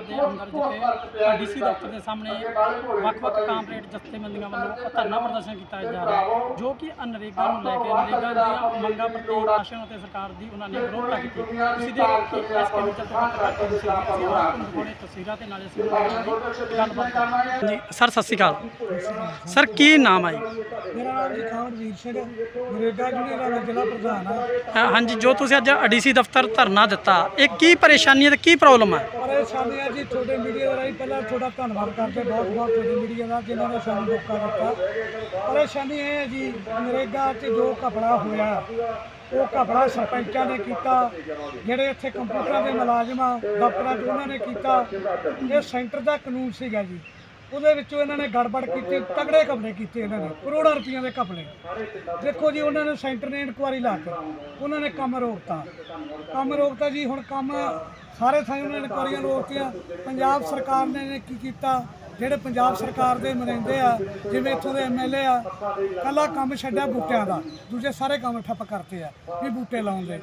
ਦੇ ਅੰਦਰ ਜਿੱਥੇ ਡੀਸੀ ਦਫ਼ਤਰ ਦੇ ਸਾਹਮਣੇ ਵੱਖ-ਵੱਖ ਕਾਮਰੇਡ ਜਥੇਬੰਦੀਆਂ ਵੱਲੋਂ ਧਰਨਾ ਪ੍ਰਦਰਸ਼ਨ ਕੀਤਾ ਜਾ ਰਿਹਾ ਹੈ ਜੋ ਕਿ ਅਨਰੇਗਾ ਨੂੰ ਲੈ ਕੇ ਨਰੇਗਾ ਦੀਆਂ ਮੰਗਾਂ ਪ੍ਰਤੀ ਸ਼ਾਸਨ ਅਤੇ ਸਰਕਾਰ ਦੀ ਉਹਨਾਂ ਨੇ ਵਿਰੋਧਤਾ ਕੀਤੀ। ਇਸ ਕੈਮੀਕਲ ਤੋਂ ਪੱਤਰਕਾਰ ਕਰਨ ਸੀ। ਅਸੀਂ ਆਪ ਕੋਲੇ ਤਸਵੀਰਾਂ ਤੇ ਨਾਲੇ ਅਸੀਂ ਗੱਲਬਾਤ ਕਰਾਂਗੇ। ਜੀ ਸਰ ਸਤਿ ਸ਼੍ਰੀ ਅਕਾਲ। ਸਰ ਕੀ ਨਾਮ ਹੈ ਮੇਰਾ ਨਾਮ ਜੀ ਖਾਨ ਵੀਰ ਸਿੰਘ ਨਰੇਗਾ ਦਾ ਜ਼ਿਲ੍ਹਾ ਪ੍ਰਧਾਨ ਆ। ਅ, ਹਾਂਜੀ ਜੋ ਤੁਸੀਂ ਅੱਜ ਡੀਸੀ ਦਫ਼ਤਰ ਧਰਨਾ ਦਿੱਤਾ ਇਹ ਕੀ ਪਰੇਸ਼ਾਨੀ ਹੈ ਤੇ ਕੀ ਪ੍ਰੋਬਲਮ ਹੈ ਪਰੇਸ਼ਾਨੀ ਜੀ ਤੁਹਾਡੇ ਮੀਡੀਆ ਦਾ ਰਾਹੀਂ ਪਹਿਲਾਂ ਤੁਹਾਡਾ ਧੰਨਵਾਦ ਕਰਦੇ ਬਹੁਤ ਬਹੁਤ ਤੁਹਾਡੇ ਮੀਡੀਆ ਦਾ, ਜਿਨ੍ਹਾਂ ਨੇ ਸਾਨੂੰ ਮੌਕਾ ਦਿੱਤਾ। ਪਰੇਸ਼ਾਨੀ ਇਹ ਹੈ ਜੀ, ਨਰੇਗਾ 'ਚ ਜੋ ਕਪੜਾ ਹੋਇਆ, ਉਹ ਕਪੜਾ ਸਰਪੰਚਾਂ ਨੇ ਕੀਤਾ, ਜਿਹੜੇ ਇੱਥੇ ਕੰਪਿਊਟਰਾਂ ਦੇ ਮੁਲਾਜ਼ਮ ਆ, ਦਫ਼ਤਰਾਂ 'ਚ ਉਹਨਾਂ ਨੇ ਕੀਤਾ। ਇਹ ਸੈਂਟਰ ਦਾ ਕਾਨੂੰਨ ਸੀਗਾ ਜੀ। ਉਹਦੇ ਵਿੱਚੋਂ ਇਹਨਾਂ ਨੇ ਗੜਬੜ ਕੀਤੀ, ਤਗੜੇ ਕਪੜੇ ਕੀਤੇ ਇਹਨਾਂ ਨੇ, ਕਰੋੜਾਂ ਰੁਪਈਆਂ ਦੇ ਕਪੜੇ ਦੇਖੋ ਜੀ, ਉਹਨਾਂ ਨੇ ਸੈਂਟਰ ਨੇ ਇਨਕੁਆਰੀ ਲਾ ਕੇ, ਉਹਨਾਂ ਨੇ ਕੰਮ ਰੋਕਤਾ। ਕੰਮ ਰੋਕਤਾ ਜੀ, ਹੁਣ ਕੰਮ ਸਾਰੇ ਥਾਂ ਉਹਨਾਂ ਨੇ ਇਨਕੁਆਰੀਆਂ ਰੋਕਤੀਆਂ। ਪੰਜਾਬ ਸਰਕਾਰ ਨੇ ਨੇ ਕੀ ਕੀਤਾ? ਜਿਹੜੇ ਪੰਜਾਬ ਸਰਕਾਰ ਦੇ ਨੁਮਾਇੰਦੇ ਆ, ਜਿਵੇਂ ਇੱਥੋਂ ਦੇ ਐਮਐਲਏ ਆ, ਕੱਲਾ ਕੰਮ ਛੱਡਿਆ ਬੂਟਿਆਂ ਦਾ, ਦੂਜੇ ਸਾਰੇ ਕੰਮ ਠੱਪ ਕਰਤੇ ਆ, ਵੀ ਬੂਟੇ ਲਾਉਣ ਦੇ।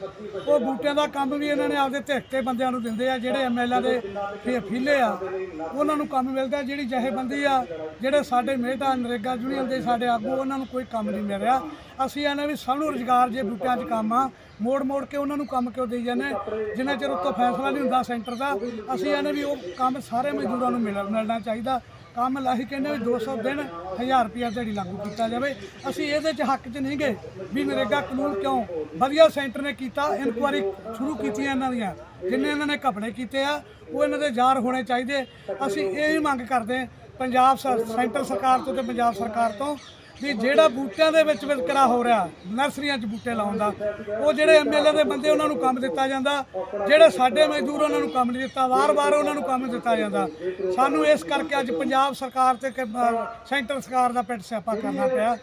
ਉਹ ਬੂਟਿਆਂ ਦਾ ਕੰਮ ਵੀ ਇਹਨਾਂ ਨੇ ਆਪਦੇ ਧਿੱਤੇ ਬੰਦਿਆਂ ਨੂੰ ਦਿੰਦੇ ਆ, ਜਿਹੜੇ ਐਮਐਲਏ ਦੇ ਫੀ- ਫੀਲੇ ਆ, ਉਹਨਾਂ ਨੂੰ ਕੰਮ ਮਿਲਦਾ, ਜਿਹੜੀ ਜਥੇਬੰਦੀ ਆ, ਜਿਹੜੇ ਸਾਡੇ ਮੇਟਾ ਨਰੇਗਾ ਯੂਨੀਅਨ ਦੇ ਸਾਡੇ ਆਗੂ, ਉਹਨਾਂ ਨੂੰ ਕੋਈ ਕੰਮ ਨਹੀਂ ਮਿਲ ਰਿਹਾ। ਅਸੀਂ ਇਹਨਾਂ ਵੀ ਸਭ ਨੂੰ ਰੁਜ਼ਗਾਰ ਜੇ ਬੂਟਿਆਂ 'ਚ ਕੰਮ ਆ ਮੋੜ ਮੋੜ ਕੇ ਉਹਨਾਂ ਨੂੰ ਕੰਮ ਕਿਉਂ ਦੇਈ ਜਾਂਦੇ ਜਿੰਨਾ ਚਿਰ ਉੱਤੋਂ ਫੈਸਲਾ ਨਹੀਂ ਹੁੰਦਾ ਸੈਂਟਰ ਦਾ, ਅਸੀਂ ਇਹਨੇ ਵੀ ਉਹ ਕੰਮ ਸਾਰੇ ਮਜ਼ਦੂਰਾਂ ਨੂੰ ਮਿਲ ਮਿਲਣਾ ਚਾਹੀਦਾ। ਕੰਮ ਲਾਹੀ ਕਹਿੰਦੇ ਵੀ 200 ਦਿਨ 1000 ਰੁਪਿਆ ਦਿਹਾੜੀ ਲਾਗੂ ਕੀਤਾ ਜਾਵੇ। ਅਸੀਂ ਇਹਦੇ 'ਚ ਹੱਕ 'ਚ ਨਹੀਂ ਗਏ ਵੀ ਨਰੇਗਾ ਕਾਨੂੰਨ ਕਿਉਂ? ਵਧੀਆ ਸੈਂਟਰ ਨੇ ਕੀਤਾ, ਇਨਕੁਆਰੀ ਸ਼ੁਰੂ ਕੀਤੀਆਂ ਇਹਨਾਂ ਦੀਆਂ। ਜਿੰਨੇ ਇਹਨਾਂ ਨੇ ਕਪੜੇ ਕੀਤੇ ਆ, ਉਹ ਇਹਨਾਂ ਦੇ ਜ਼ਾਹਰ ਹੋਣੇ ਚਾਹੀਦੇ। ਅਸੀਂ ਇਹ ਹੀ ਮੰਗ ਕਰਦੇ ਪੰਜਾਬ ਸਰ- ਸੈਂਟਰ ਸਰਕਾਰ ਤੋਂ ਤੇ ਪੰਜਾਬ ਸਰਕਾਰ ਤੋਂ ਵੀ ਜਿਹੜਾ ਬੂਟਿਆਂ ਦੇ ਵਿੱਚ ਵਿਤਕਰਾ ਹੋ ਰਿਹਾ, ਨਰਸਰੀਆਂ 'ਚ ਬੂਟੇ ਲਾਉਣ ਦਾ, ਉਹ ਜਿਹੜੇ ਐਮਐਲਏ ਦੇ ਬੰਦੇ ਉਹਨਾਂ ਨੂੰ ਕੰਮ ਦਿੱਤਾ ਜਾਂਦਾ, ਜਿਹੜੇ ਸਾਡੇ ਮਜ਼ਦੂਰ ਉਹਨਾਂ ਨੂੰ ਕੰਮ ਨਹੀਂ ਦਿੱਤਾ, ਵਾਰ-ਵਾਰ ਉਹਨਾਂ ਨੂੰ ਕੰਮ ਦਿੱਤਾ ਜਾਂਦਾ। ਸਾਨੂੰ ਇਸ ਕਰਕੇ ਅੱਜ ਪੰਜਾਬ ਸਰਕਾਰ ਤੇ ਸੈਂਟਰ ਸਰਕਾਰ ਦਾ ਪਿੱਟ ਸਿਆਪਾ ਕਰਨਾ ਪਿਆ।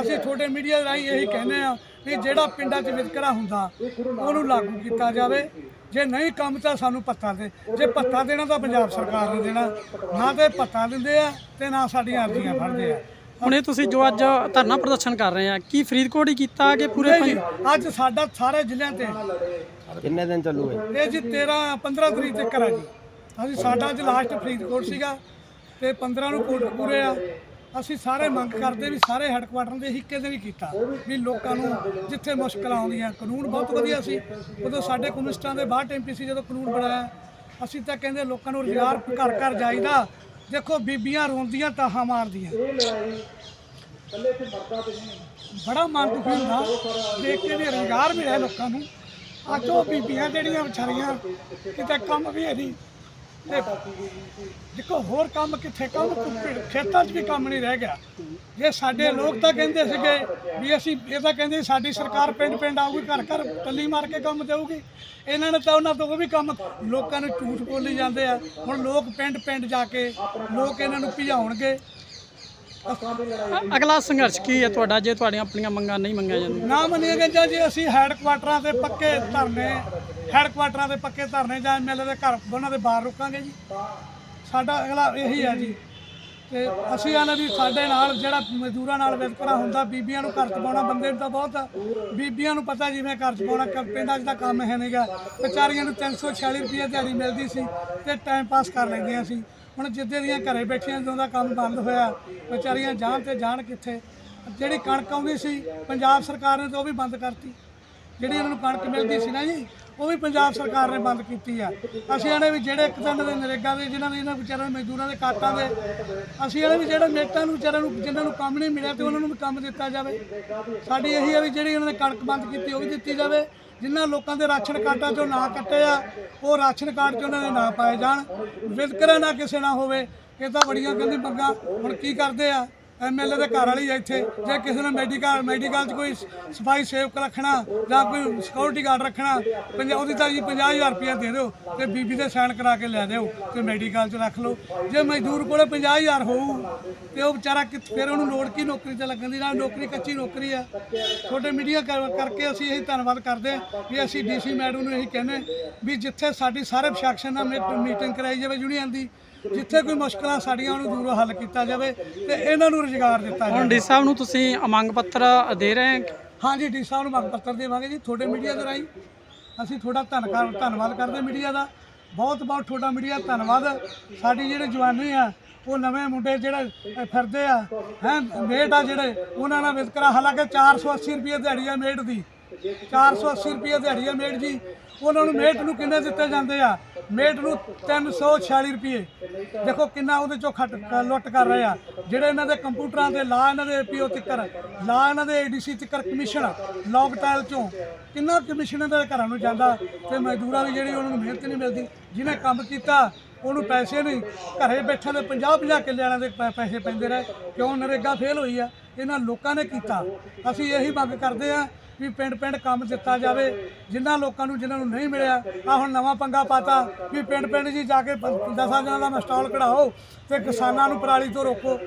ਅਸੀਂ ਤੁਹਾਡੇ ਮੀਡੀਆ ਰਾਹੀਂ ਇਹੀ ਕਹਿੰਦੇ ਆ ਵੀ ਜਿਹੜਾ ਪਿੰਡਾਂ 'ਚ ਵਿਤਕਰਾ ਹੁੰਦਾ, ਉਹਨੂੰ ਲਾਗੂ ਕੀਤਾ ਜਾਵੇ। ਜੇ ਨਹੀਂ ਕੰਮ ਤਾਂ ਸਾਨੂੰ ਪੱਤਾ ਦੇ, ਜੇ ਪੱਤਾ ਦੇਣਾ ਤਾਂ ਪੰਜਾਬ ਸਰਕਾਰ ਨੇ ਦੇਣਾ। ਨਾ ਤੇ ਪੱਤਾ ਦਿੰਦੇ ਆ ਤੇ ਨਾ ਸਾਡੀਆਂ ਅਰਜ਼ੀਆਂ ਫੜਦੇ ਆ ਹੁਣ ਇਹ ਤੁਸੀਂ ਜੋ ਅੱਜ ਧਰਨਾ ਪ੍ਰਦਰਸ਼ਨ ਕਰ ਰਹੇ ਆ ਕੀ ਫਰੀਦਕੋਟ ਹੀ ਕੀਤਾ ਕਿ ਪੂਰੇ ਨਹੀਂ ਜੀ, ਅੱਜ ਸਾਡਾ ਸਾਰੇ ਜ਼ਿਲ੍ਹਿਆਂ ਤੇ। ਕਿੰਨੇ ਦਿਨ ਚੱਲੂ ਇਹ? ਇਹ ਜੀ 13 15 ਤਰੀਕ ਤੱਕ ਆ ਜੀ। ਅਸੀਂ ਸਾਡਾ ਅੱਜ ਲਾਸਟ ਫਰੀਦਕੋਟ ਸੀਗਾ ਤੇ 15 ਨੂੰ ਕੋਟਕਪੂਰੇ ਆ। ਅਸੀਂ ਸਾਰੇ ਮੰਗ ਕਰਦੇ ਵੀ ਸਾਰੇ ਹੈੱਡਕੁਆਟਰ ਦੇ ਹਿੱਕੇ ਦੇ ਵੀ ਕੀਤਾ ਵੀ ਲੋਕਾਂ ਨੂੰ ਜਿੱਥੇ ਮੁਸ਼ਕਲਾਂ ਆਉਂਦੀਆਂ ਕਾਨੂੰਨ ਬਹੁਤ ਵਧੀਆ ਸੀ। ਉਦੋਂ ਸਾਡੇ ਕਮਿਊਨਿਸਟਾਂ ਦੇ ਬਾਹਰ ਐਮਪੀ ਸੀ ਜਦੋਂ ਕਾਨੂੰਨ ਬਣਾਇਆ ਅਸੀਂ ਤਾਂ ਕਹਿੰਦੇ ਲੋਕਾਂ ਨੂੰ ਰੁਜ਼ਗਾਰ ਘਰ ਘਰ ਜਾਈਦਾ ਦੇਖੋ ਬੀਬੀਆਂ ਰੋਂਦੀਆਂ ਤਾਹਾਂ ਮਾਰਦੀਆਂ। ਬੜਾ ਮਨ ਦੁਖੀ ਹੁੰਦਾ। ਦੇਖ ਕੇ ਵੀ ਰੁਜ਼ਗਾਰ ਮਿਲਿਆ ਲੋਕਾਂ ਨੂੰ। ਅੱਜ ਉਹ ਬੀਬੀਆਂ ਜਿਹੜੀਆਂ ਵਿਚਾਰੀਆਂ ਕਿਤੇ ਕੰਮ ਵੀ ਹੈ ਨਹੀਂ। ਤੇ ਦੇਖੋ, ਹੋਰ ਕੰਮ ਕਿੱਥੇ? ਕੰਮ ਖੇਤਾਂ 'ਚ ਵੀ ਕੰਮ ਨਹੀਂ ਰਹਿ ਗਿਆ। ਜੇ ਸਾਡੇ ਲੋਕ ਤਾਂ ਕਹਿੰਦੇ ਸੀਗੇ ਵੀ ਅਸੀਂ ਇਹ ਤਾਂ ਕਹਿੰਦੇ ਸਾਡੀ ਸਰਕਾਰ ਪਿੰਡ ਪਿੰਡ ਆਊਗੀ ਘਰ ਘਰ ਟੱਲੀ ਮਾਰ ਕੇ ਕੰਮ ਦੇਊਗੀ। ਇਹਨਾਂ ਨੇ ਤਾਂ ਉਹਨਾਂ ਤੋਂ ਉਹ ਵੀ ਕੰਮ, ਲੋਕਾਂ ਨੂੰ ਝੂਠ ਬੋਲੀ ਜਾਂਦੇ ਆ। ਹੁਣ ਲੋਕ ਪਿੰਡ ਪਿੰਡ ਜਾ ਕੇ ਲੋਕ ਇਹਨਾਂ ਨੂੰ ਭਜਾਉਣਗੇ। ਅਗਲਾ ਸੰਘਰਸ਼ ਕੀ ਹੈ ਤੁਹਾਡਾ? ਜੇ ਤੁਹਾਡੀਆਂ ਆਪਣੀਆਂ ਮੰਗਾਂ ਨਹੀਂ ਮੰਗੀਆਂ ਜਾਂਦੀਆਂ। ਨਾ ਮੰਨੀਆਂ ਗਈਆਂ ਜੀ, ਅਸੀਂ ਹੈੱਡਕੁਆਟਰਾਂ ਤੇ ਪੱਕੇ ਧਰਨੇ ਹੈੱਡਕੁਆਟਰਾਂ ਤੇ ਪੱਕੇ ਧਰਨੇ ਜਾਂ ਐਮਐਲਏ ਦੇ ਘਰ, ਉਹਨਾਂ ਦੇ ਬਾਹਰ ਰੁਕਾਂਗੇ ਜੀ। ਸਾਡਾ ਅਗਲਾ ਇਹੀ ਹੈ ਜੀ। ਤੇ ਅਸੀਂ ਇਹਨਾਂ ਦੀ ਸਾਡੇ ਨਾਲ ਜਿਹੜਾ ਮਜ਼ਦੂਰਾਂ ਨਾਲ ਵਿਤਕਰਾ ਹੁੰਦਾ, ਬੀਬੀਆਂ ਨੂੰ ਘਰ ਚ ਪਾਉਣਾ ਬੰਦੇ ਨੂੰ ਤਾਂ ਬਹੁਤ ਬੀਬੀਆਂ ਨੂੰ ਪਤਾ ਜਿਵੇਂ ਘਰ ਚ ਪਾਉਣਾ ਕ- ਪਿੰਡਾਂ 'ਚ ਤਾਂ ਕੰਮ ਹੈ ਨਹੀਂਗਾ ਵਿਚਾਰੀਆਂ ਨੂੰ 346 ਰੁਪਏ ਦਿਹਾੜੀ ਮਿਲਦੀ ਸੀ ਤੇ ਟਾਈਮ ਪਾਸ ਕਰ ਲੈਂਦੀਆਂ ਸੀ। ਹੁਣ ਜਿੱਦੇ ਦੀਆਂ ਘਰੇ ਬੈਠੀਆਂ ਜਦੋਂ ਦਾ ਕੰਮ ਬੰਦ ਹੋਇਆ, ਵਿਚਾਰੀਆਂ ਜਾਣ ਤੇ ਜਾਣ ਕਿੱਥੇ? ਜਿਹੜੀ ਕਣਕ ਆਉਂਦੀ ਸੀ, ਪੰਜਾਬ ਸਰਕਾਰ ਨੇ ਤਾਂ ਉਹ ਵੀ ਬੰਦ ਕਰਤੀ। ਜਿਹੜੀ ਇਹਨਾਂ ਨੂੰ ਕਣਕ ਮਿਲਦੀ ਸੀ ਨਾ ਜੀ, ਉਹ ਵੀ ਪੰਜਾਬ ਸਰਕਾਰ ਨੇ ਬੰਦ ਕੀਤੀ ਆ। ਅਸੀਂ ਇਹਨੇ ਵੀ ਜਿਹੜੇ ਇੱਕ ਦਿਨ ਦੇ ਨਰੇਗਾ ਦੇ, ਜਿਨ੍ਹਾਂ ਦੇ ਇਹਨਾਂ ਵਿਚਾਰਿਆਂ ਦੇ ਮਜ਼ਦੂਰਾਂ ਦੇ ਕਾਟਾਂ ਦੇ, ਅਸੀਂ ਇਹਨੇ ਵੀ ਜਿਹੜੇ ਮੇਟਾਂ ਨੂੰ, ਵਿਚਾਰਿਆਂ ਨੂੰ, ਜਿਨ੍ਹਾਂ ਨੂੰ ਕੰਮ ਨਹੀਂ ਮਿਲਿਆ ਤੇ ਉਹਨਾਂ ਨੂੰ ਵੀ ਕੰਮ ਦਿੱਤਾ ਜਾਵੇ। ਸਾਡੀ ਇਹੀ ਆ ਵੀ ਜਿਹੜੀ ਇਹਨਾਂ ਨੇ ਕਣਕ ਬੰਦ ਕੀਤੀ, ਉਹ ਵੀ ਦਿੱਤੀ ਜਾਵੇ। ਜਿਨ੍ਹਾਂ ਲੋਕਾਂ ਦੇ ਰਾਸ਼ਨ ਕਾਰਡਾਂ ਚੋਂ ਨਾ ਕੱਟੇ ਆ, ਉਹ ਰਾਸ਼ਨ ਕਾਰਡ 'ਚ ਉਹਨਾਂ ਦੇ ਨਾ ਪਾਏ ਜਾਣ। ਵਿਤਕਰਾ ਨਾ ਕਿਸੇ ਨਾਲ ਹੋਵੇ, ਇਹ ਤਾਂ ਬੜੀਆਂ ਕਹਿੰਦੀ ਮੰਗਾਂ। ਹੁਣ ਕੀ ਕਰਦੇ ਆ? ਐਮਐਲਏ ਦੇ ਘਰ ਵਾਲੀ ਹੈ ਇੱਥੇ। ਜੇ ਕਿਸੇ ਨੇ ਮੈਡੀਕਲ ਮੈਡੀਕਲ 'ਚ ਕੋਈ ਸਫ਼ਾਈ ਸੇਵਕ ਰੱਖਣਾ ਜਾਂ ਕੋਈ ਸਿਕਿਉਰਿਟੀ ਗਾਰਡ ਰੱਖਣਾ, ਪੰਜਾ ਉਹਦੀ ਤਾਂ ਜੀ 50000 ਰੁਪਇਆ ਦੇ ਦਿਓ ਤੇ ਬੀਬੀ ਦੇ ਸਾਈਨ ਕਰਾ ਕੇ ਲੈ ਦਿਓ ਤੇ ਮੈਡੀਕਲ 'ਚ ਰੱਖ ਲਓ। ਜੇ ਮਜ਼ਦੂਰ ਕੋਲੇ 50000 ਹੋਊ ਤੇ ਉਹ ਵਿਚਾਰਾ ਕਿ ਫਿਰ ਉਹਨੂੰ ਲੋੜ ਕੀ ਨੌਕਰੀ ਤੇ ਲੱਗਣ ਦੀ ਨਾਲ ਨੌਕਰੀ ਕੱਚੀ ਨੌਕਰੀ ਆ। ਤੁਹਾਡੇ ਮੀਡੀਆ ਕਰਕੇ ਅਸੀਂ ਇਹੀ ਧੰਨਵਾਦ ਕਰਦੇ ਹਾਂ ਵੀ ਅਸੀਂ ਡੀਸੀ ਮੈਡਮ ਨੂੰ ਇਹੀ ਕਹਿੰਦੇ ਵੀ ਜਿੱਥੇ ਸਾਡੀ ਸਾਰੇ ਪ੍ਰਸ਼ਾਸਨ ਨਾਲ ਮੀਟਿੰਗ ਕਰਾਈ ਜਾਵੇ ਯੂਨੀਅਨ ਦੀ ਜਿੱਥੇ ਕੋਈ ਮੁਸ਼ਕਲਾਂ ਸਾਡੀਆਂ ਉਹਨੂੰ ਦੂਰੋਂ ਹੱਲ ਕੀਤਾ ਜਾਵੇ ਤੇ ਇਹਨਾਂ ਨੂੰ ਰੁਜ਼ਗਾਰ ਦਿੱਤਾ ਜਾਵੇ। ਹੁਣ ਡੀ ਸਾਹਿਬ ਨੂੰ ਤੁਸੀਂ ਮੰਗ ਪੱਤਰ ਦੇ ਰਹੇ ਹੋ? ਹਾਂਜੀ ਡੀ ਸਾਹਿਬ ਨੂੰ ਮੰਗ ਪੱਤਰ ਦੇਵਾਂਗੇ ਜੀ ਤੁਹਾਡੇ ਮੀਡੀਆ ਦੇ ਰਾਹੀਂ। ਅਸੀਂ ਤੁਹਾਡਾ ਧੰਨਵਾਦ ਧੰਨਵਾਦ ਕਰਦੇ ਮੀਡੀਆ ਦਾ। ਬਹੁਤ ਬਹੁਤ ਤੁਹਾਡਾ ਮੀਡੀਆ ਧੰਨਵਾਦ। ਸਾਡੀ ਜਿਹੜੇ ਜਵਾਨੀ ਆ ਉਹ ਨਵੇਂ ਮੁੰਡੇ ਜਿਹੜੇ ਫਿਰਦੇ ਆ ਹੈ ਮੇਟ ਆ ਜਿਹੜੇ ਉਹਨਾਂ ਨਾਲ ਵਿਤਕਰਾ ਹਾਲਾਂਕਿ 480 ਰੁਪਏ ਦਿਹਾੜੀ ਆ ਮੇਟ ਦੀ। 480 ਰੁਪਏ ਦਿਹਾੜੀ ਆ ਮੇਟ ਜੀ। ਉਹਨਾਂ ਨੂੰ ਮੇਟ ਨੂੰ ਕਿੰਨੇ ਦਿੱਤੇ ਜਾਂਦੇ ਆ? ਮੇਟ ਨੂੰ 346 ਰੁਪਏ। ਦੇਖੋ ਕਿੰਨਾ ਉਹਦੇ ਚੋਂ ਖੱਟ ਲੁੱਟ ਕਰ ਰਹੇ ਆ। ਜਿਹੜੇ ਇਹਨਾਂ ਦੇ ਕੰਪਿਊਟਰਾਂ ਦੇ ਲਾ ਇਹਨਾਂ ਦੇ ਪੀਓ ਤਿੱਕਰ, ਲਾ ਇਹਨਾਂ ਦੇ ਏਡੀਸੀ ਤਿੱਕਰ ਕਮਿਸ਼ਨ ਲੌਗ ਟਾਇਲ ਚੋਂ। ਕਿੰਨਾ ਕਮਿਸ਼ਨ ਇਹਨਾਂ ਦੇ ਘਰਾਂ ਨੂੰ ਜਾਂਦਾ ਤੇ ਮਜ਼ਦੂਰਾਂ ਦੀ ਜਿਹੜੀ ਉਹਨਾਂ ਨੂੰ ਮਿਹਨਤ ਨਹੀਂ ਮਿਲਦੀ, ਜਿਹਨੇ ਕੰਮ ਕੀਤਾ, ਉਹਨੂੰ ਪੈਸੇ ਨਹੀਂ। ਘਰੇ ਬੈਠਿਆਂ ਦੇ 50 50 ਕਿੱਲੇ ਵਾਲਿਆਂ ਦੇ ਪੈ- ਪੈਸੇ ਪੈਂਦੇ ਰਹੇ। ਕਿਉਂ ਨਰੇਗਾ ਫੇਲ ਹੋਈ ਆ? ਇਹਨਾਂ ਲੋਕਾਂ ਨੇ ਕੀਤਾ। ਅਸੀਂ ਇਹੀ ਮੰਗ ਕਰਦੇ ਆ ਵੀ ਪਿੰਡ ਪਿੰਡ ਕੰਮ ਦਿੱਤਾ ਜਾਵੇ ਜਿਨ੍ਹਾਂ ਲੋਕਾਂ ਨੂੰ ਜਿਨ੍ਹਾਂ ਨੂੰ ਨਹੀਂ ਮਿਲਿਆ ਆ ਹੁਣ ਨਵਾਂ ਪੰਗਾ ਪਾਤਾ, ਵੀ ਪਿੰਡ ਪਿੰਡ ਜੀ ਜਾ ਕੇ ਦਸਾਂ ਜਣਾਂ ਦਾ ਸਟਾਲ ਕਢਾਓ ਤੇ ਕਿਸਾਨਾਂ ਨੂੰ ਪਰਾਲੀ ਤੋਂ ਰੋਕੋ।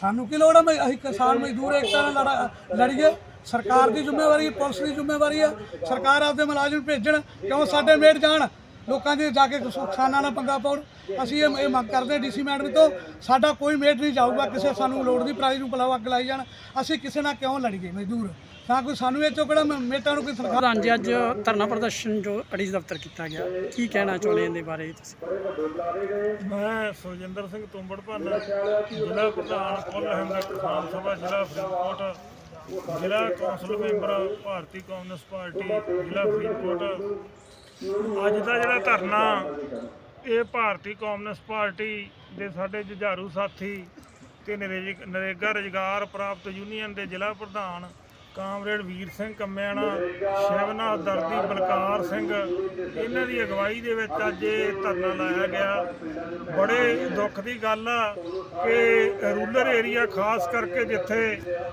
ਸਾਨੂੰ ਕੀ ਲੋੜ ਹੈ ਮੈਂ ਅਸੀਂ ਕਿਸਾਨ ਮਜ਼ਦੂਰ ਇੱਕ ਨਾਲ ਲੜਾ ਲੜੀਏ? ਸਰਕਾਰ ਦੀ ਜ਼ਿੰਮੇਵਾਰੀ ਹੈ ਪੁਲਿਸ ਦੀ ਜ਼ਿੰਮੇਵਾਰੀ ਹੈ ਸਰਕਾਰ ਆਪਦੇ ਮੁਲਾਜ਼ਮ ਭੇਜਣ, ਕਿਉਂ ਸਾਡੇ ਮੇਟ ਜਾਣ? ਲੋਕਾਂ ਦੇ ਜਾ ਕੇ ਕਿਸਾਨਾਂ ਨਾਲ ਪੰਗਾ ਪਾਉਣ। ਅਸੀਂ ਇਹ ਇਹ ਮੰਗ ਕਰਦੇ ਡੀਸੀ ਮੈਡਮ ਤੋਂ, ਸਾਡਾ ਕੋਈ ਮੇਟ ਨਹੀਂ ਜਾਊਗਾ, ਕਿਸੇ ਸਾਨੂੰ ਲੋੜ ਦੀ ਪ੍ਰਾਈਜ਼ ਨੂੰ ਬੁਲਾਓ ਅੱਗ ਲਾਈ ਜਾਣ। ਅਸੀਂ ਕਿਸੇ ਨਾਲ ਕਿਉਂ ਲੜੀਏ ਮਜ਼ਦੂਰ? ਤਾਂ ਕੋਈ ਸਾਨੂੰ ਇਹ ਚੋਕੜਾ ਮੇਟਾਂ ਨੂੰ ਕੋਈ ਸਰਕਾਰ ਪ੍ਰਧਾਨ ਜੀ ਅੱਜ ਧਰਨਾ ਪ੍ਰਦਰਸ਼ਨ ਜੋ ਅੜੀਜ ਦਫ਼ਤਰ ਕੀਤਾ ਗਿਆ ਕੀ ਕਹਿਣਾ ਚਾਹੁੰਦੇ ਇਹਦੇ ਬਾਰੇ ਤੁਸੀਂ? ਮੈਂ ਸੁਖਜਿੰਦਰ ਸਿੰਘ ਤੁੰਬੜ ਭਾਨਾ ਜ਼ਿਲ੍ਹਾ ਪ੍ਰਧਾਨ ਕੁੱਲ ਹਿੰਦ ਕਿਸਾਨ ਸਭਾ ਜ਼ਿਲ੍ਹਾ ਫਰੀਦਕੋਟ ਜ਼ਿਲ੍ਹਾ council member Bharti communist party ਜ਼ਿਲ੍ਹਾ ਫਰੀਦਕੋਟ। ਅੱਜ ਦਾ ਜਿਹੜਾ ਧਰਨਾ ਇਹ ਭਾਰਤੀ ਕਮਿਊਨਿਸਟ ਪਾਰਟੀ ਦੇ ਸਾਡੇ ਜੁਝਾਰੂ ਸਾਥੀ ਤੇ ਨਰੇਜ- ਨਰੇਗਾ ਰੁਜ਼ਗਾਰ ਪ੍ਰਾਪਤ ਯੂਨੀਅਨ ਦੇ ਜ਼ਿਲ੍ਹਾ ਪ੍ਰਧਾਨ ਕਾਮਰੇਡ ਵੀਰ ਸਿੰਘ ਕੰਮਿਆਣਾ, ਸ਼ਿਵਨਾਥ ਦਰਦੀ, ਬਲਕਾਰ ਸਿੰਘ। ਇਹਨਾਂ ਦੀ ਅਗਵਾਈ ਦੇ ਵਿੱਚ ਅੱਜ ਇਹ ਧਰਨਾ ਲਾਇਆ ਗਿਆ। ਬੜੇ ਦੁੱਖ ਦੀ ਗੱਲ ਆ ਕਿ ਰੂਰਲ ਏਰੀਆ ਖਾਸ ਕਰਕੇ ਜਿੱਥੇ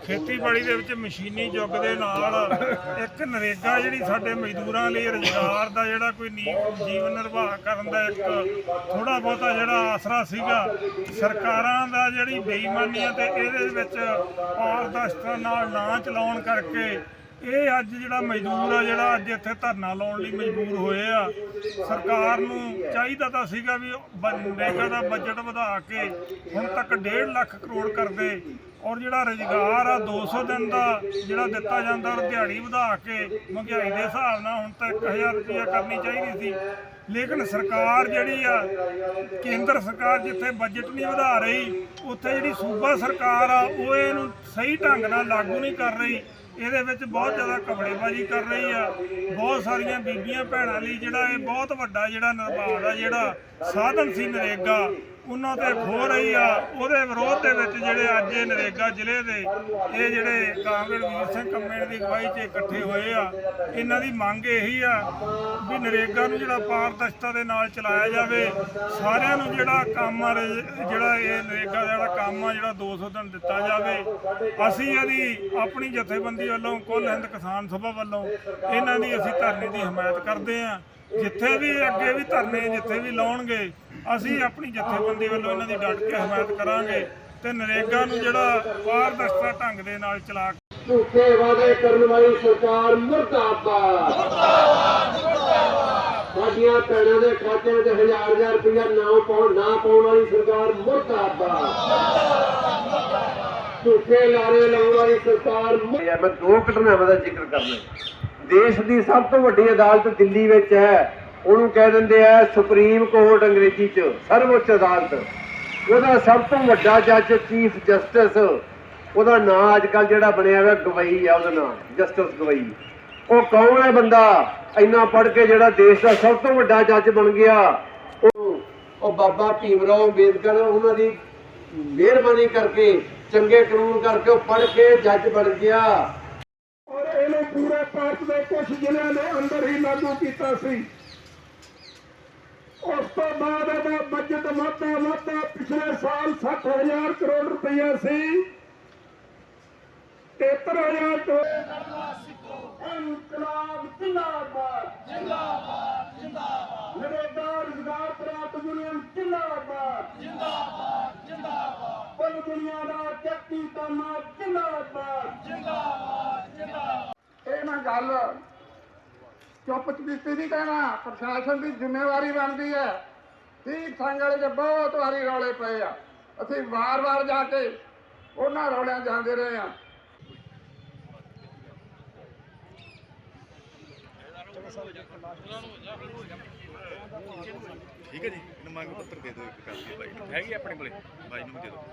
ਖੇਤੀਬਾੜੀ ਦੇ ਵਿੱਚ ਮਸ਼ੀਨੀ ਯੁੱਗ ਦੇ ਨਾਲ ਇੱਕ ਨਰੇਗਾ ਜਿਹੜੀ ਸਾਡੇ ਮਜ਼ਦੂਰਾਂ ਲਈ ਰੁਜ਼ਗਾਰ ਦਾ ਜਿਹੜਾ ਕੋਈ ਨੀ- ਜੀਵਨ ਨਿਰਵਾਹ ਕਰਨ ਦਾ ਇੱਕ ਥੋੜਾ ਬਹੁਤਾ ਜਿਹੜਾ ਆਸਰਾ ਸੀਗਾ, ਸਰਕਾਰਾਂ ਦਾ ਜਿਹੜੀ ਬੇਈਮਾਨੀ ਆ ਤੇ ਇਹਦੇ ਵਿੱਚ ਪਾਰਦਰਸ਼ਤਾ ਨਾਲ ਨਾ ਚਲਾਉਣ ਕਰਕੇ ਇਹ ਅੱਜ ਜਿਹੜਾ ਮਜ਼ਦੂਰ ਆ, ਜਿਹੜਾ ਅੱਜ ਇੱਥੇ ਧਰਨਾ ਲਾਉਣ ਲਈ ਮਜਬੂਰ ਹੋਏ ਆ, ਸਰਕਾਰ ਨੂੰ ਚਾਹੀਦਾ ਤਾਂ ਸੀਗਾ ਵੀ ਨਰੇਗਾ ਦਾ ਬਜਟ ਵਧਾ ਕੇ ਹੁਣ ਤੱਕ 1.5 ਲੱਖ ਕਰੋੜ ਕਰਦੇ ਔਰ ਜਿਹੜਾ ਰੁਜ਼ਗਾਰ ਆ 200 ਦਿਨ ਦਾ ਜਿਹੜਾ ਦਿੱਤਾ ਜਾਂਦਾ ਔਰ ਦਿਹਾੜੀ ਵਧਾ ਕੇ ਮਹਿੰਗਾਈ ਦੇ ਹਿਸਾਬ ਨਾਲ ਹੁਣ ਤਾਂ 1000 ਰੁਪਇਆ ਕਰਨੀ ਚਾਹੀਦੀ ਸੀ। ਲੇਕਿਨ ਸਰਕਾਰ ਜਿਹੜੀ ਆ, ਕੇਂਦਰ ਸਰਕਾਰ ਜਿੱਥੇ ਬਜਟ ਨਹੀਂ ਵਧਾ ਰਹੀ, ਉੱਥੇ ਜਿਹੜੀ ਸੂਬਾ ਸਰਕਾਰ ਆ, ਉਹ ਇਹਨੂੰ ਸਹੀ ਢੰਗ ਨਾਲ ਲਾਗੂ ਨਹੀਂ ਕਰ ਰਹੀ। ਇਹਦੇ ਵਿੱਚ ਬਹੁਤ ਜ਼ਿਆਦਾ ਕਬੜੇਬਾਜ਼ੀ ਕਰ ਰਹੀ ਆ। ਬਹੁਤ ਸਾਰੀਆਂ ਬੀਬੀਆਂ ਭੈਣਾਂ ਲਈ ਜਿਹੜਾ ਇਹ ਬਹੁਤ ਵੱਡਾ ਜਿਹੜਾ ਨਿਰਮਾਣ ਦਾ ਜਿਹੜਾ ਸਾਧਨ ਸੀ ਨਰੇਗਾ। ਉਹਨਾਂ ਤੇ ਖੋ ਰਹੀ ਆ। ਉਹਦੇ ਵਿਰੋਧ ਦੇ ਵਿੱਚ ਜਿਹੜੇ ਅੱਜ ਇਹ ਨਰੇਗਾ ਜ਼ਿਲ੍ਹੇ ਦੇ, ਇਹ ਜਿਹੜੇ ਕਾਂਗਰਸ ਵੀਰ ਸਿੰਘ ਕੰਮੇ ਦੀ ਅਗਵਾਈ 'ਚ ਇਕੱਠੇ ਹੋਏ ਆ, ਇਹਨਾਂ ਦੀ ਮੰਗ ਇਹੀ ਆ ਵੀ ਨਰੇਗਾ ਨੂੰ ਜਿਹੜਾ ਪਾਰਦਰਸ਼ਤਾ ਦੇ ਨਾਲ ਚਲਾਇਆ ਜਾਵੇ। ਸਾਰਿਆਂ ਨੂੰ ਜਿਹੜਾ ਕੰਮ ਆ, ਰੇ- ਜਿਹੜਾ ਇਹ ਨਰੇਗਾ ਦਾ ਜਿਹੜਾ ਕੰਮ ਆ, ਜਿਹੜਾ 200 ਦਿਨ ਦਿੱਤਾ ਜਾਵੇ। ਅਸੀਂ ਇਹਦੀ ਆਪਣੀ ਜਥੇਬੰਦੀ ਵੱਲੋਂ, ਕੁੱਲ ਹਿੰਦ ਕਿਸਾਨ ਸਭਾ ਵੱਲੋਂ ਇਹਨਾਂ ਦੀ ਅਸੀਂ ਧਰਨੇ ਦੀ ਹਮਾਇਤ ਕਰਦੇ ਆ। ਜਿੱਥੇ ਵੀ ਅੱਗੇ ਵੀ ਧਰਨੇ, ਜਿੱਥੇ ਵੀ ਲਾਉਣਗੇ ਅਸੀਂ ਆਪਣੀ ਜਥੇਬੰਦੀ ਵੱਲੋਂ ਇਹਨਾਂ ਦੀ ਡਟ ਕੇ ਹਮਾਇਤ ਕਰਾਂਗੇ ਤੇ ਨਰੇਗਾ ਨੂੰ ਜਿਹੜਾ ਪਾਰਦਰਸ਼ਤਾ ਢੰਗ ਦੇ ਨਾਲ ਚਲਾ ਕੇ ਝੂਠੇ ਵਾਅਦੇ ਕਰਨ ਵਾਲੀ ਸਰਕਾਰ ਮੁਰਦਾਬਾਦ। ਸਾਡੀਆਂ ਭੈਣਾਂ ਦੇ ਖਾਤੇ ਵਿੱਚ ਹਜ਼ਾਰ ਹਜ਼ਾਰ ਰੁਪਇਆ ਨਾ ਪਾਉਣ ਨਾ ਪਾਉਣ ਵਾਲੀ ਸਰਕਾਰ ਮੁਰਦਾਬਾਦ। ਝੂਠੇ ਲਾਰੇ ਲਾਉਣ ਵਾਲੀ ਸਰਕਾਰ ਮੈਂ ਦੋ ਘਟਨਾਵਾਂ ਦਾ ਜ਼ਿਕਰ ਕਰਨਾ ਦੇਸ਼ ਦੀ ਸਭ ਤੋਂ ਵੱਡੀ ਅਦਾਲਤ ਦਿੱਲੀ ਵਿੱਚ ਹੈ। ਉਹਨੂੰ ਕਹਿ ਦਿੰਦੇ ਆ ਸੁਪਰੀਮ ਕੋਰਟ ਅੰਗਰੇਜ਼ੀ ਚ ਸਰਵਉੱਚ ਅਦਾਲਤ। ਉਹਦਾ ਸਭ ਤੋਂ ਵੱਡਾ ਜੱਜ, ਚੀਫ ਜਸਟਿਸ, ਉਹਦਾ ਨਾਂ ਅੱਜ ਕੱਲ ਜਿਹੜਾ ਬਣਿਆ ਹੋਇਆ ਗਵਈ ਆ ਉਹਦਾ ਨਾਂ, ਜਸਟਿਸ ਗਵਈ। ਉਹ ਕੌਣ ਹੈ ਬੰਦਾ? ਇੰਨਾ ਪੜ੍ਹ ਕੇ ਜਿਹੜਾ ਦੇਸ਼ ਦਾ ਸਭ ਤੋਂ ਵੱਡਾ ਜੱਜ ਬਣ ਗਿਆ, ਉਹ ਉਹ ਬਾਬਾ ਭੀਮਰਾਓ ਅੰਬੇਦਕਰ, ਉਹਨਾਂ ਦੀ ਮਿਹਰਬਾਨੀ ਕਰਕੇ, ਚੰਗੇ ਕਾਨੂੰਨ ਕਰਕੇ ਉਹ ਪੜ੍ਹ ਕੇ ਜੱਜ ਬਣ ਗਿਆ। ਔਰ ਇਹਨੂੰ ਪੂਰੇ ਭਾਰਤ ਦੇ ਕੁਝ ਜ਼ਿਲ੍ਹਿਆਂ ਦੇ ਅੰਦਰ ਹੀ ਲਾਗੂ ਕੀਤਾ ਸੀ। ਉਸ ਤੋਂ ਬਾਅਦ ਇਹਦਾ ਬਜਟ ਵਾਧਾ ਵਾਧਾ ਪਿਛਲੇ ਸਾਲ 60000 ਕਰੋੜ ਰੁਪਇਆ ਸੀ। 73000 ਕਰੋੜ ਇਨਕਲਾਬ ਜਿੰਦਾਬਾਦ। ਜਿੰਦਾਬਾਦ ਜਿੰਦਾਬਾਦ ਨਰੇਗਾ ਰੁਜ਼ਗਾਰ ਪ੍ਰਾਪਤ ਯੂਨੀਅਨ ਜਿੰਦਾਬਾਦ। ਜਿੰਦਾਬਾਦ ਜਿੰਦਾਬਾਦ। ਕੁੱਲ ਦੁਨੀਆ ਦਾ ਚੱਕੀ ਕਾਮਾ ਜਿੰਦਾਬਾਦ। ਇਹ ਨਾ ਗੱਲ ਚੁੱਪ ਚਪੀਤੀ ਨਹੀਂ ਕਹਿਣਾ ਪ੍ਰਸ਼ਾਸਨ ਦੀ ਜ਼ਿੰਮੇਵਾਰੀ ਬਣਦੀ ਹੈ। ਠੀਕ ਸੰਗ ਵਾਲੇ ਚ ਬਹੁਤ ਵਾਰੀ ਰੌਲੇ ਪਏ ਆ। ਅਸੀਂ ਵਾਰ-ਵਾਰ ਜਾ ਕੇ ਉਹਨਾਂ ਰੌਲਿਆਂ ਜਾਂਦੇ ਰਹੇ ਆ ਠੀਕ ਹੈ ਜੀ ਇਹਨੂੰ ਮੰਗ ਪੱਤਰ ਦੇ ਦਿਓ ਇੱਕ ਕਾਪੀ ਬਾਈ ਨੂੰ। ਹੈਗੀ ਆਪਣੇ ਕੋਲੇ। ਬਾਈ ਨੂੰ ਦੇ ਦਿਓ।